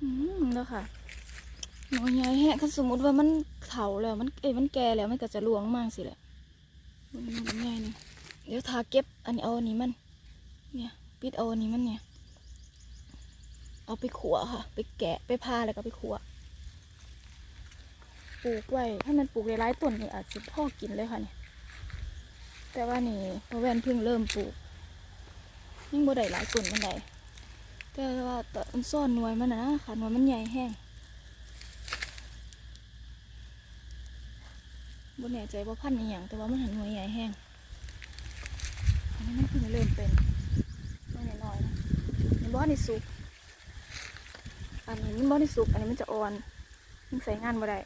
อืมแล้วค่ะหน่อยใหญ่แฮะถ้าสมมติว่ามันเถาแล้วมันเอ้ยมันแก่แล้วมันก็จะรวงมากสิแหละมันมันใหญ่นี่เดี๋ยวทาเก็บอันนี้เอาอันนี้มัน เนี่ยปิดเอาอันนี้มันเนี่ย เอาไปขัวค่ะ ไปแกะไปพาแล้วก็ไปขัวปลูกไว้ถ้ามันปลูกหลายๆต้นนี่อาจจะพ่อกินเลยค่ะเนี่ยแต่ว่านี่พอแวนเพิ่งเริ่มปลูกยังบ่ได้หลายต้นมันได้ แต่ว่าตอนซ่อนหน่วยมันนะค่ะหน่วยมันใหญ่แห้งบ่แน่ใจว่าพันอย่างแต่ว่ามันหันหน่วยใหญ่แห้งอันนี้มันเพิ่งเริ่มเป็นน้อยน้อยๆนะในบ่อนี่สุกอันนี้มันบ่ได้สุกอันนี้มันจะอ่อนมันใส่งานบ่ได้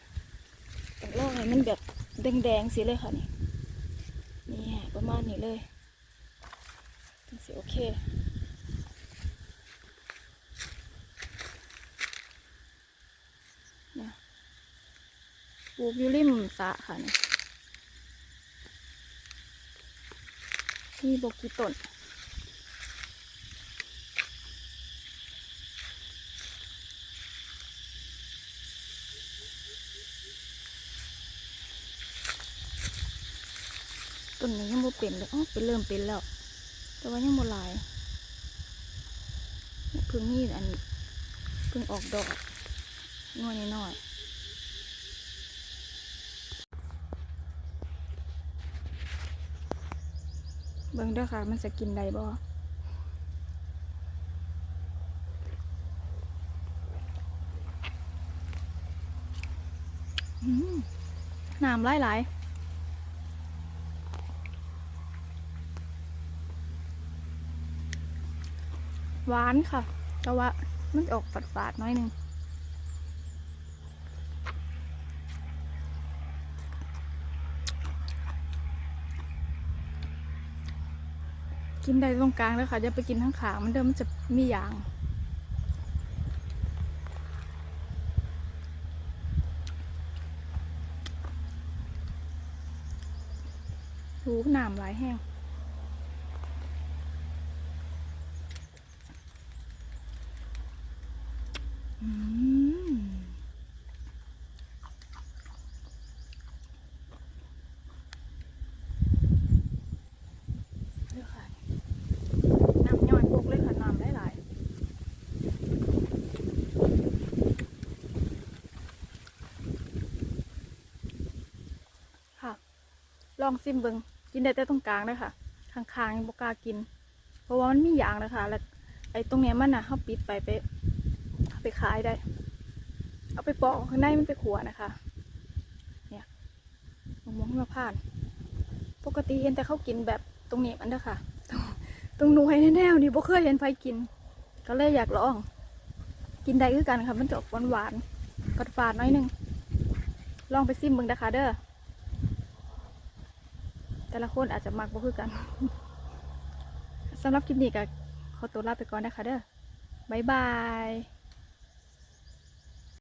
แต้องลอกให้มันแบบแดงๆสิเลยค่ะนี่นี่ประมาณนี้เลยถึงสิโอเค ปลูกอยู่ริมสะค่ะนี่บกี่ต้นต้นนี้ยังบ่เป็นเลยอ๋อเป็นเริ่มเป็นแล้ว แต่ว่ายังบ่ลายเพิ่งนี่อันนี้เพิ่งออกดอกน้อยน้อย เบิ่งเด้อค่ะ มันจะกินได้บ่อืมน้ำหลายๆหวานค่ะ แต่ว่ามันออกฝาดๆน้อยนึง กินได้ตรงกลางแล้วค่ะอย่าไปกินทั้งขามันเดิมมันจะมียาง หูน้ำหลายแห้ง อืมเด้อค่ะน้ำย่อยพวกเลยค่ะน้ำหลายๆ ค่ะ ลองซิมเบิงกินได้แต่ตรงกลางเลยค่ะข้างๆยังบกากิน เพราะว่ามันมียางนะคะ แล้วไอ้ตรงเนี้ยมันน่ะเขาปิดไปไปไปขายได้ เอาไปปอกข้างในมันไปขัวนะคะ เนี่ยมะม่วงหิมพานปกติเห็นแต่เขากินแบบตรงนี้มันเด้อค่ะตรงหน่วยแน่ๆนี่บ่เคยเห็นใครกิน ก็เลยอยากลอง กินได้คือกันค่ะมันจะออกหวานกอดฝาดน้อยนึง ลองไปซิมเบิ่งนะคะเด้อ แต่ละคนอาจจะมักบ่คือกันสำหรับคลิปนี้ก็ขอตัวลาไปก่อนนะคะเด้อบ๊ายบาย